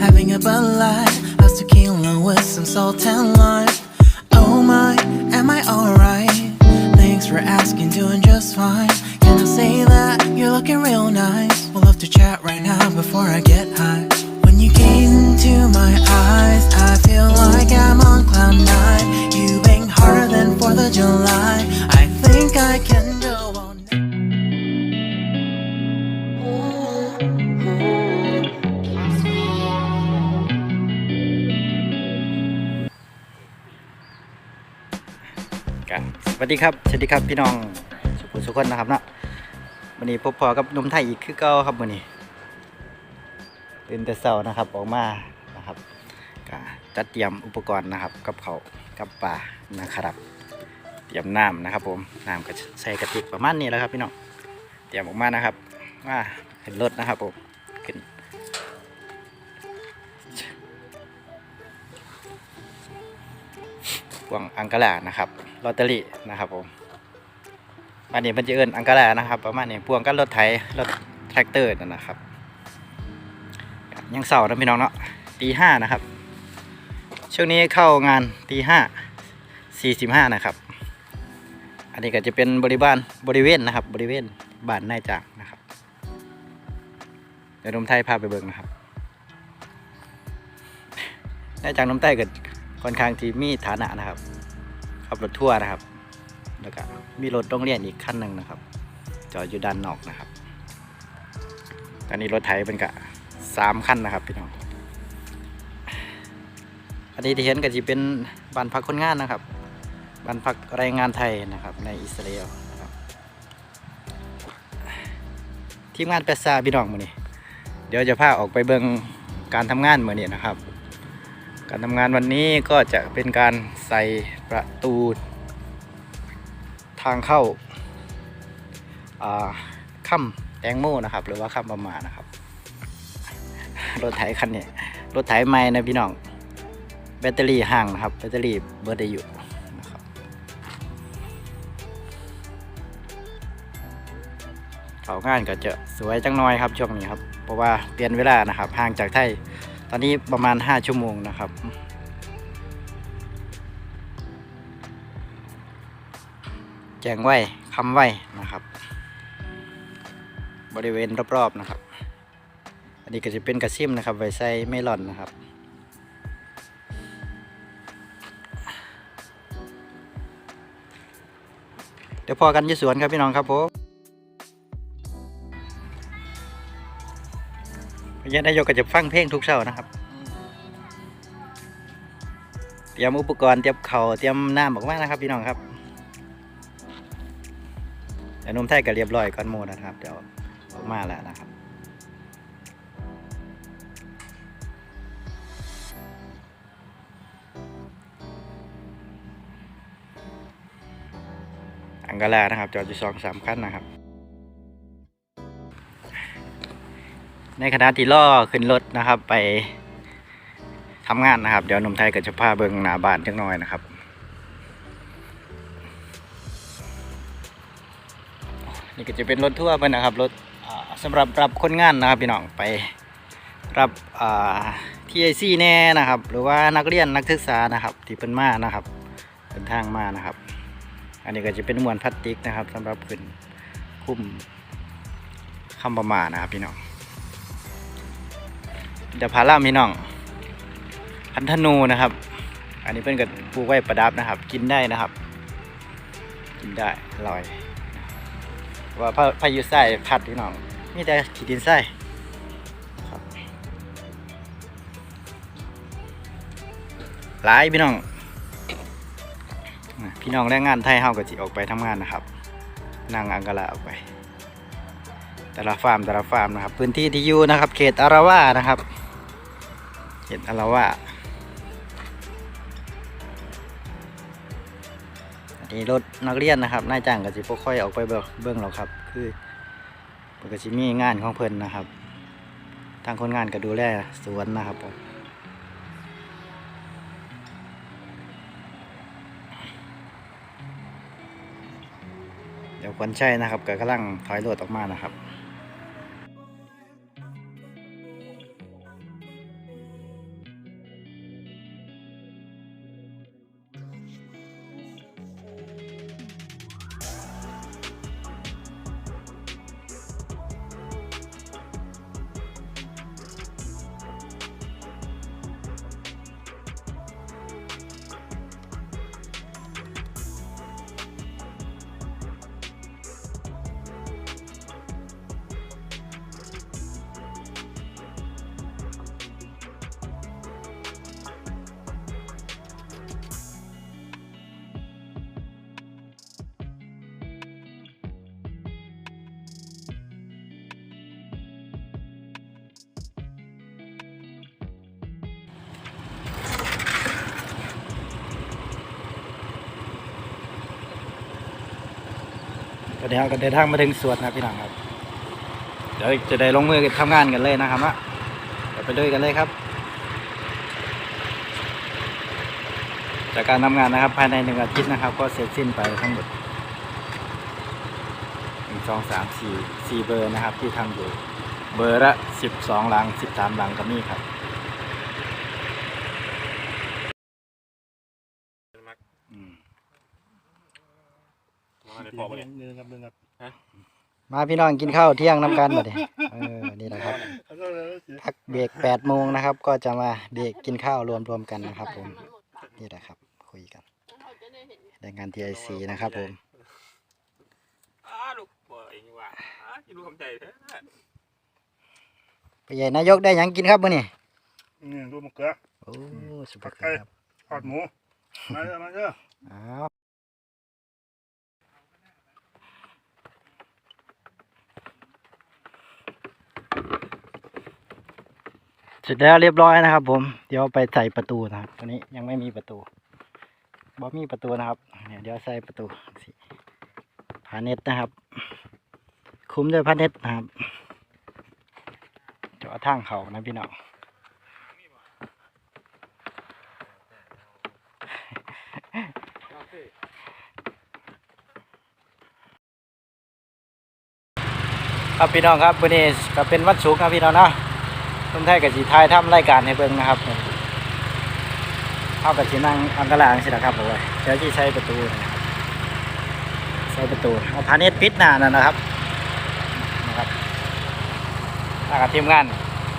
Having a Bud Light. How's tequila with some salt and lime? Oh my, am I alright? Thanks for asking, doing just fine. Can I say that you're looking real nice? We'll have to chat right now before I get high. When you gaze into my eyes, I feel like I'm on cloud nine. You bang harder than 4th of July. I think I can go all วัสดีครับสวัสดีครับพี่น้องสุขุมสุขคนนะครับเนาะวันนี้พบพอกับนมไทยอีกคือเก่าครับวันนี้ตื่นแต่เช้านะครับออกมานะครับก็จัดเตรียมอุปกรณ์นะครับกับเขากับปลานะครับ เตรียมน้ำนะครับ ผมน้ำก็ใส่กระติกประมาณนี้แล้วครับพี่น้องเตรียมออกมานะครับว่าเห็นรถนะครับผมขึ้นพวงอังกาลานะครับ ลอตเตอรี่นะครับผมอันนี้มันจะเอินอังกาลานะครับ ประมาณนี้พวงกันรถไถรถแทรกเตอร์นั่นนะครับ ยังเสาร์นะพี่น้องเนาะตีห้านะครับ ช่วงนี้เข้างานตีห้าสี่สิบห้านะครับ อันนี้ก็จะเป็นบริบาลบริเวณนะครับ บริเวณบ้านนายจางนะครับเดี๋ยวนมไทยพาไปเบิ่งนะครับนายจางนมไทยเกิดค่อนข้างที่มีฐานะนะครับ ขับรถทั่วร์นะครับ แล้วก็มีรถโรงเรียนอีกคันหนึ่งนะครับ จอดอยู่ด้านนอกนะครับ ตอนนี้รถไถเป็นกะสามคันนะครับพี่น้อง อันนี้ที่เห็นก็จะเป็นบ้านพักคนงานนะครับ บ้านพักแรงงานไทยนะครับ ในอิสราเอลทีมงานเปซาพี่น้องมือนี้เดี๋ยวจะพาออกไปเบิงการทำงานมือนี้นะครับ การทำงานวันนี้ก็จะเป็นการใส่ประตูทางเข้าค่ำแตงโมนะครับ หรือว่าค่ำประมานะครับ รถไถคันนี้รถไถใหม่นะพี่น้อง แบตเตอรี่ห่างนะครับ แบตเตอรี่เบิร์ได้อยู่นะครับเขางานก็จะสวยจังน้อยครับช่วงนี้ครับ เพราะว่าเปลี่ยนเวลานะครับห่างจากไทย ตอนนี้ประมาณ 5 ชั่วโมงนะครับ แจงไว้คำไว้นะครับ บริเวณรอบๆนะครับ อันนี้ก็จะเป็นกระซิมนะครับไว้ใส่เมลอนนะครับเดี๋ยวพอกันที่สวนครับพี่น้องครับผม พญานายกก็จะฟังเพลงทุกเช้านะครับ เตรียมอุปกรณ์เตรียมเข่าเตรียมน้ำออกมานะครับ พี่น้องครับเดี๋ยวนมไทยก็เรียบร้อยก่อนหมูนะครับ เดี๋ยวออกมาแล้วนะครับอังกาลานะครับจอดอยู่สองสามคันนะครับ ในขณะที่ล่อขึ้นรถนะครับ ไปทำงานนะครับ เดี๋ยวหนุ่มไทยก็จะพาเบิงหน้าบ้านจักหน่อยนะครับนี่ก็จะเป็นรถทั่วไปนะครับรถอ่าสำหรับรับคนงานนะครับพี่น้องไปรับที่ไอซีแน่นะครับ หรือว่านักเรียนนักศึกษานะครับ ที่เพิ่นมานะครับเดินทางมานะครับ อันนี้ก็จะเป็นมวลพลาสติกนะครับสำหรับขึ้นคุ้มคำประมาณนะครับพี่น้อง เดี๋ยวพาล่ามพี่น้องพันธนูนะครับ อันนี้เป็นกับปลูกไว้ประดับนะครับ กินได้นะครับ กินได้อร่อย ว่าพาพายุไส้ผัดพี่น้องมีแต่ขีดินไส้ครับหลายพี่น้อง พี่น้องแรงงานไทยเฮาก็สิออกไปทำงานนะครับนั่งอังกลาออกไป แต่ละฟาร์มแต่ละฟาร์มนะครับ พื้นที่ที่อยู่นะครับ เขตอาราวานะครับ เขตอาราวาอันนี้รถนักเรียนนะครับนายจ้างก็สิบ่ค่อยออกไปเบิ่งเรอกครับ คือมันก็สิมีงานของเพิ่นนะครับ ทางคนงานก็ดูแลสวนนะครับผมเดี๋ยวควนใช่นะครับก็กำลังถอยรถออกมานะครับ เดี๋ยวก็เดินทางมาถึงสวนนะพี่น้องครับเดี๋ยวจะได้ลงมือทำงานกันเลยนะครับนะเดี๋ยวไปด้วยกันเลยครับ จากการทำงานนะครับภายในหนึ่งอาทิตย์นะครับ ก็เสร็จสิ้นไปทั้งหมดหนึ่งสองสามสี่สี่เบอร์นะครับที่ทำอยู่เบอร์ละสิบสองหลังสิบสามหลังก็มีครับ มาในพอมาเนี่ยเดินครับเดินครับมาพี่น้องกินข้าวเที่ยงน้ำกันมาดิเออนี่แหละครับพักเบรกแปดโมงนะครับ ก็จะมาเบรกกินข้าวรวมรวมกันนะครับ ผมนี่แหละครับ คุยกันแรงงาน TIC นะครับผมลูกบ่เองว่าอ้าที่ลูกคำใจแท้ไปใหญ่นายกได้ยังกินครับมื้อนี้นี่ดูมะเขือโอ้สุดยอดครับทอดหมูมาเถอะมาเถอะอ้าว ร็จแล้วเรียบร้อยนะครับ ผม เดี๋ยวไปใส่ประตูนะครับตัวนี้ยังไม่มีประตูบ่มีประตูนะครับเดี๋ยวใส่ประตูพาเน็ตนะครับ คุ้มด้วยพาเน็ตนะครับเจาทางเขานะพี่น้องครับพี่น้องครับวันนี้ก็เป็นวันศุกร์ครับพี่น้องนะ คนไทยกับสีไทยทำรายการให้เบิ่งนะครับเอากับสีนั่งอังกะลางสิละครับผมเดี๋ยวที่ใช้ประตูนะครับใช้ประตูเอาพาเนตปิดหน้านั่นนะครับนะครับมากับทีมงาน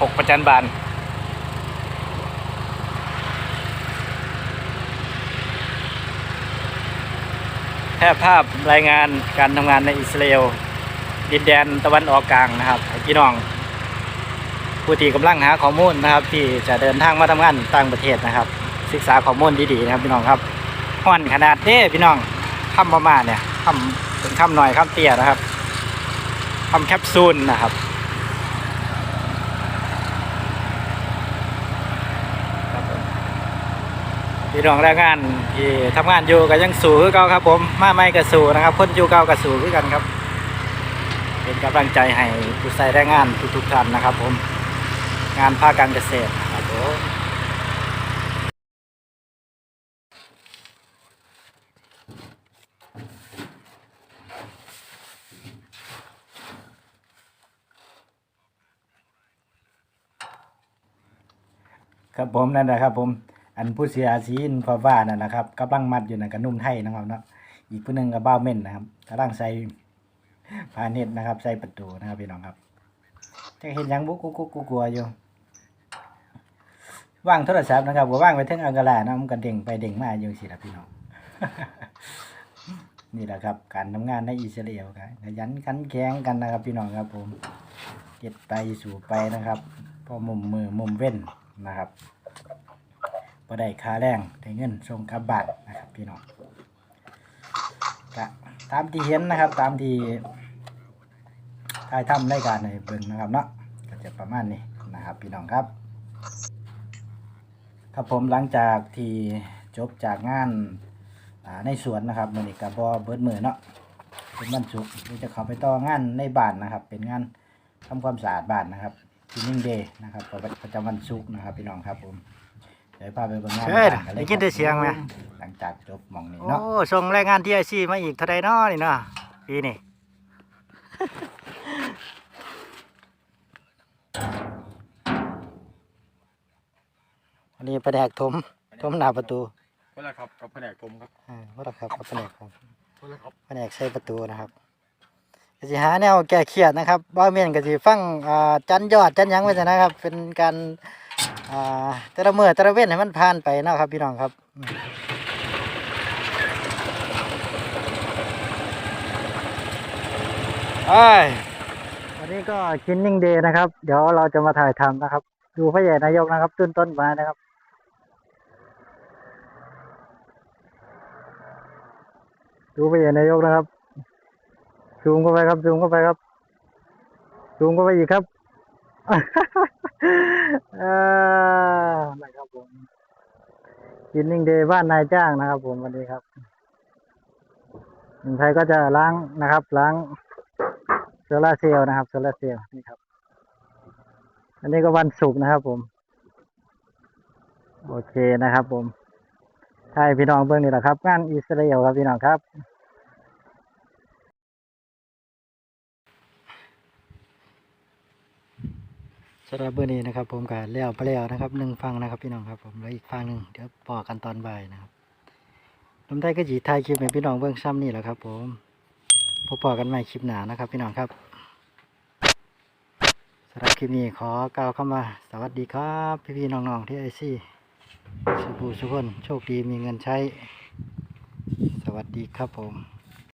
หกประจันบานแพร่ภาพรายงานการทำงานในอิสราเอลดินแดนตะวันออกกลางนะครับพี่น้อง ผู้ที่กำลังหาข้อมูลนะครับ ที่จะเดินทางมาทำงานต่างประเทศนะครับ ศึกษาข้อมูลดีๆนะครับพี่น้องครับห่อนขนาดนี้พี่น้องคำประมาณเนี่ยคำเป็นคำหน่อยคำเตี้ยนะครับคำแคปซูลนะครับพี่น้องแรงงานที่ทำงานอยู่ก็ยังสู้คือเก่าครับ ผมมาไม่ก็สู้นะครับคนอยู่เก่าก็สู้คือกันครับ เป็นกำลังใจให้ผู้ใส่แรงงานทุกๆท่านนะครับผม งานภาคการเกษตรครับผมครับผมนั่นแหละครับ ผมอันผู้เสียชีนฟาว่านั่นนะครับกำลังมัดอยู่นั่นกับนุ่มไทยนะครับเนาะอีกผู้หนึ่งกับบ้าเม่นนะครับกำลังใส่พาเน็ตนะครับ ใส่ประตูนะครับพี่น้องครับจะเห็นยังบุกกุกกุกกุกกัวอยู่ ว่างโทรศัพท์นะครับว่าว่างไปถึงอังกฤษนะมันก็เด้งไปเด้งมาอยู่สิละพี่น้อง นี่แหละครับ การทำงานในอิสราเอลครับขยันขันแข็งกันนะครับ พี่น้องครับ ผมเก็บไปสู่ไปนะครับพอมุมมือมุมเว้นนะครับพอได้ค่าแรงได้เงินส่งกลับบ้านนะครับ พี่น้องก็ตามที่เห็นนะครับ ตามที่ถ่ายทำรายการในเบิ่งนะครับเนาะก็จะประมาณนี้นะครับ พี่น้องครับ ครับผมหลังจากที่จบจากงานอ่าในสวนนะครับมื้อนี้ก็บ่เบิดมื้อเนาะเป็นวันศุกร์เดี๋ยวจะเข้าไปต่องานในบ้านนะครับ เป็นงานทำความสะอาดบ้านนะครับที่นิ่งเดย์นะครับประจำวันศุกร์นะครับพี่น้องครับผมเดี๋ยวพาไปเบิ่งงานเชิญบ้านกันเลยได้ยินแต่เสียงไหมหลังจากจบหมองนี้โอ้เนาะส่งรายงานที่ไอซีมาอีกเท่าใดเนาะนี่เนาะปีนี้ นนี้แผนกถมถมหน้าประตูก็แล้วครับกับแผนกผมครับอ่าว่าและครับแผนกครับก็แล้วครับแผนกใช้ประตูนะครับก็สิหาแนวแก้เครียดนะครับบ่าเมียนก็สิฟังอ่าจันยอดจันหยังไว้ซะนะครับ เป็นการอ่าแต่ละมื้อแต่ละเว้นให้มันผ่านไปเนาะครับพี่น้องครับอืมเอ้ย วันนี้ก็คินนิ่งเดย์นะครับ เดี๋ยวเราจะมาถ่ายทำนะครับ ดูพระใหญ่นายกนะครับ ต้นต้นไม้นะครับ ดูพระใหญ่นายกนะครับซูมเข้าไปครับซูมเข้าไปครับซูมเข้าไปอีกครับเอ่อนะครับผมกินนิ่งเดย์บ้านนายจ้างนะครับ ผมวันนี้ครับหนุ่มไทยก็จะล้างนะครับ ล้างโซลาร์เซลล์นะครับโซลาร์เซลล์นี่ครับ อันนี้ก็วันศุกร์นะครับผม โอเคนะครับผม ไทยพี่น้องเบื้องนี่แหละครับ งานอิสราเอลครับพี่น้องครับ สำหรับเบอร์นี้นะครับ ผมก็แล้วไปแล้วนะครับหนึ่งฟังนะครับ พี่น้องครับ ผมแล้วอีกฟังหนึ่งเดี๋ยวปอกันตอนบ่ายนะครับลมไทยก็จีถ่ายคลิปให้พี่น้องเบื้องซ้ำนี่แหละครับ ผมพบปอกันใหม่คลิปหนานะครับ พี่น้องครับสำหรับคลิปนี้ขอกล่าวคำว่าสวัสดีครับ พี่ๆน้องๆที่ไอซี่ สุภูสุขคนโชคดีมีเงินใช้ สวัสดีครับผม